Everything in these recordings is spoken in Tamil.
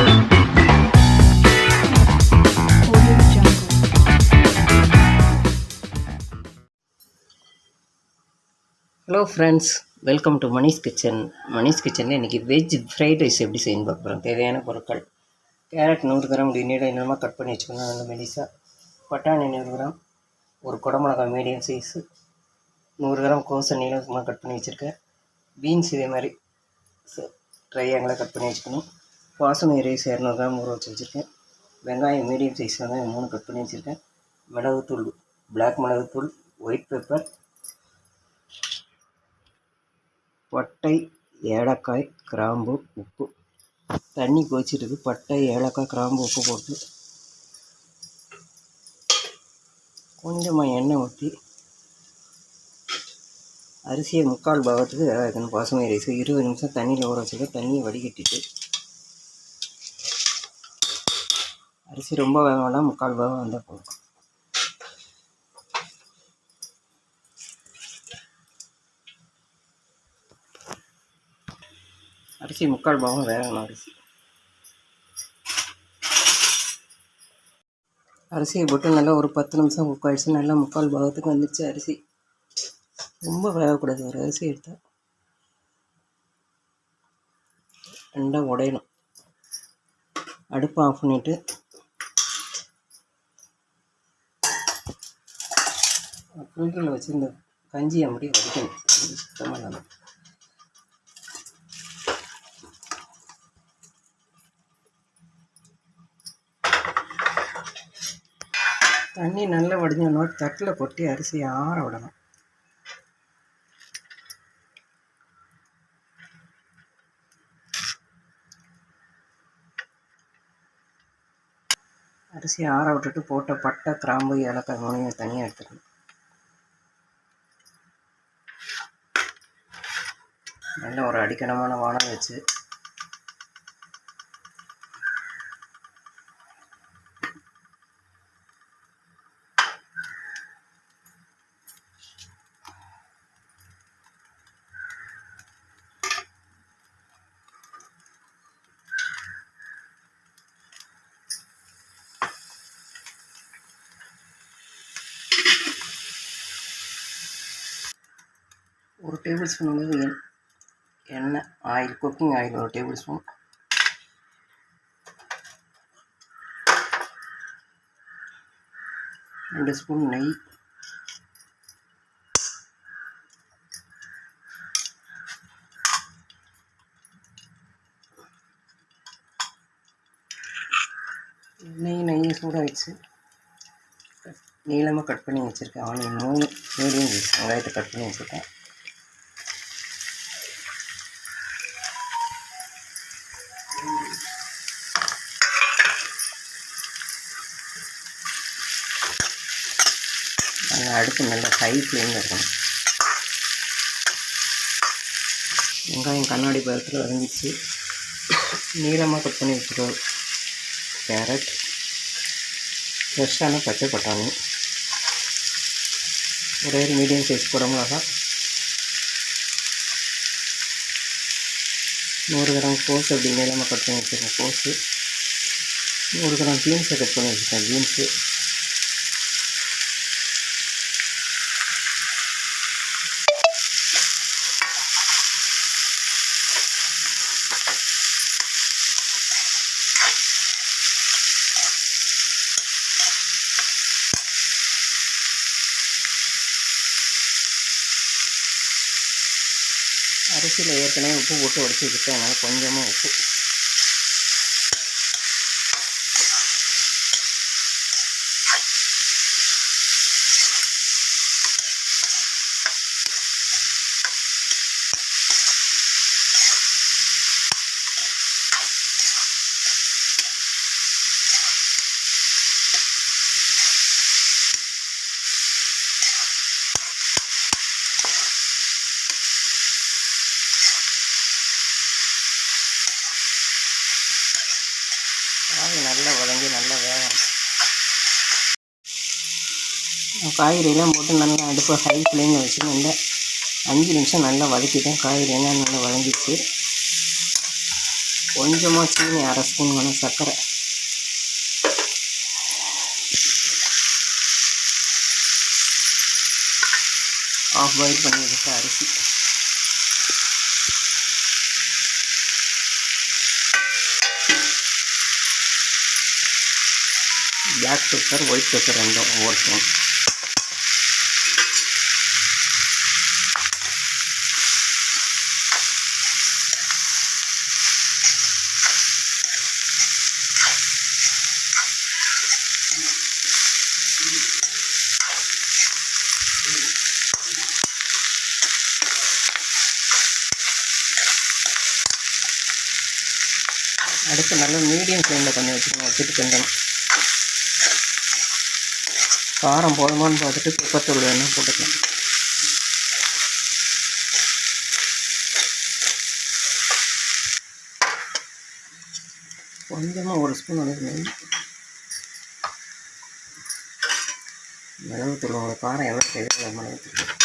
Hello friends welcome to Manish kitchen Manish கிச்சனில் இன்றைக்கி வெஜ் ஃப்ரைட் ரைஸ் எப்படி செய்யணும் பார்க்க போகிறோம் தேவையான பொருட்கள். கேரட் நூறு கிராம் இப்படி நீள கட் பண்ணி வச்சுக்கணும். நல்ல மெலிசா. பட்டாணி நூறு கிராம். ஒரு குடமிளகாய் மீடியம் சைஸு நூறு கிராம் கோசை நீளமாக கட் பண்ணி வச்சுருக்கேன். பீன்ஸ் இதே மாதிரி. ட்ரையாங்களாக கட் பண்ணி வச்சுக்கணும். பாசுமதி ரைஸ் இரநூறு கிராம் ஊற வச்சு வச்சுருக்கேன். வெங்காயம் மீடியம் சைஸ் வெங்காயம் மூணு கட் பண்ணி வச்சுருக்கேன். மிளகுத்தூள் பிளாக் மிளகுத்தூள் ஒயிட் பெப்பர் பட்டை ஏலக்காய் கிராம்பு உப்பு. தண்ணி கொதிச்சிருக்கு பட்டை ஏலக்காய் கிராம்பு உப்பு போட்டு கொஞ்சமாக எண்ணெய் ஊற்றி அரிசியை முக்கால் பாகத்துக்கு வேக வைக்கணும் பாசுமதி ரைஸ் இருபது நிமிஷம் தண்ணியில் ஊற வச்சுருக்கேன். தண்ணியை வடிகட்டிட்டு அரிசி ரொம்ப வேக முக்கால் பாகம் வந்தால் போதும் அரிசி முக்கால் பாகம் வேகணும் அரிசி அரிசியை போட்டு நல்லா ஒரு பத்து நிமிஷம் குக் ஆகிடுச்சு நல்லா முக்கால் பாகத்துக்கு வந்துடுச்சு அரிசி. ரொம்ப வேகக்கூடாது ஒரு அரிசி எடுத்தால் ரெண்டாக உடையணும். அடுப்பை ஆஃப் பண்ணிவிட்டு ஃபில்டரில் வச்சுருந்த கஞ்சியை அப்படியே வடிக்கணும். சுத்தமாக இல்லாமல் தண்ணி நல்லா வடிஞ்சோன்னா தட்டில் கொட்டி அரிசியை ஆற விடணும். அரிசியை ஆற விட்டுட்டு போட்ட பட்டை கிராம்பு ஏலக்காய் மூணையும் தனியாக எடுத்துக்கணும். நல்ல ஒரு அடிக்கணமான வானம் வச்சு. ஒரு டேபிள் ஸ்பூன் அளவு எண்ணெய் ஆயில் குக்கிங் ஆயில் ஒரு டேபிள் ஸ்பூன் ரெண்டு ஸ்பூன் நெய். நெய் நெய் சூட வச்சு நீளமாக கட் பண்ணி வச்சுருக்கேன். ஆனியன் மூணு மீடியம் வெங்காயத்தை கட் பண்ணி வச்சுருக்கேன். நல்லா அடுப்பு நல்லா ஹை ஃப்ளேமில் இருக்கணும். வெங்காயம் கண்ணாடி பதத்தில் வதங்கிச்சு நீளமாக கட் பண்ணி வச்சுருக்கோம் கேரட் ஃப்ரெஷ்ஷான பச்சை பட்டாணி. ஒரே ஒரு மீடியம் சைஸ் குடமிளகா நூறு கிராம் கோஸ் அப்படி நீளமாக கட் பண்ணி வச்சுருக்கேன் கோஸு. நூறு கிராம் பீன்ஸை கட் பண்ணி வச்சுருக்கேன் பீன்ஸு அரிசியில் ஏற்கனவே உப்பு போட்டு உடச்சி வச்சுட்டேன் அதனால் கொஞ்சமாக உப்பு. காய் நல்லா வதங்கி நல்லா வேகும் காய்கறியெல்லாம் போட்டு நல்லா அடுப்பை ஹை ஃப்ளேமில் வச்சு நல்லா அஞ்சு நிமிஷம் நல்லா வதக்கிட்டேன். காய்கறியெல்லாம் நல்லா வதங்கிடுச்சு. கொஞ்சமாக சீனி அரை ஸ்பூன் வேணும் சர்க்கரை. ஆஃப் பாயில் பண்ணி வச்ச அரிசி. பிளாக் பெப்பர் ஒயிட் பெப்பர் ரெண்டும் ஒவ்வொரு ஸ்பூன் அடுத்து நல்லா மீடியம் ஃப்ளேமில் பண்ணி வச்சுக்கணும் வச்சுட்டு கிண்டணும் காரம் போதுமான்னு பார்த்துட்டு குப்பத்தூள் வேணும் போட்டுக்கலாம். கொஞ்சமாக ஒரு ஸ்பூன் வந்து மிளகு மிளகுத்தூள் உங்களுக்கு காரம் எவ்வளோ தேவையோ மிளகுத்தூள்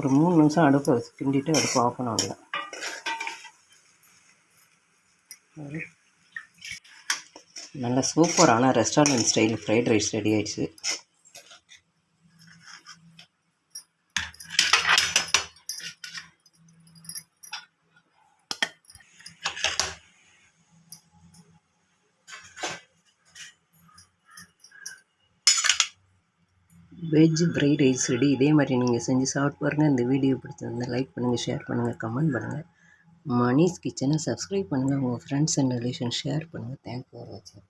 ஒரு மூணு நிமிஷம் அடுப்பை வச்சு கிண்டிட்டு அடுப்பு ஆஃப் பண்ண நல்ல சூப்பரான restaurant style fried rice ready ஆயிடுச்சு. வெஜ் ஃப்ரைட் ரைஸ் ரெடி இதே மாதிரி நீங்கள் செஞ்சு சாப்பிட்டு பாருங்கள் இந்த வீடியோ பிடிச்சிருந்தா லைக் பண்ணுங்கள் ஷேர் பண்ணுங்கள் கமெண்ட் பண்ணுங்கள் மணிஸ் கிச்சனை சப்ஸ்கிரைப் பண்ணுங்கள் உங்கள் ஃப்ரெண்ட்ஸ் அண்ட் ரிலேஷன் ஷேர் பண்ணுங்கள் தேங்க்யூ ஃபார் வாட்சிங்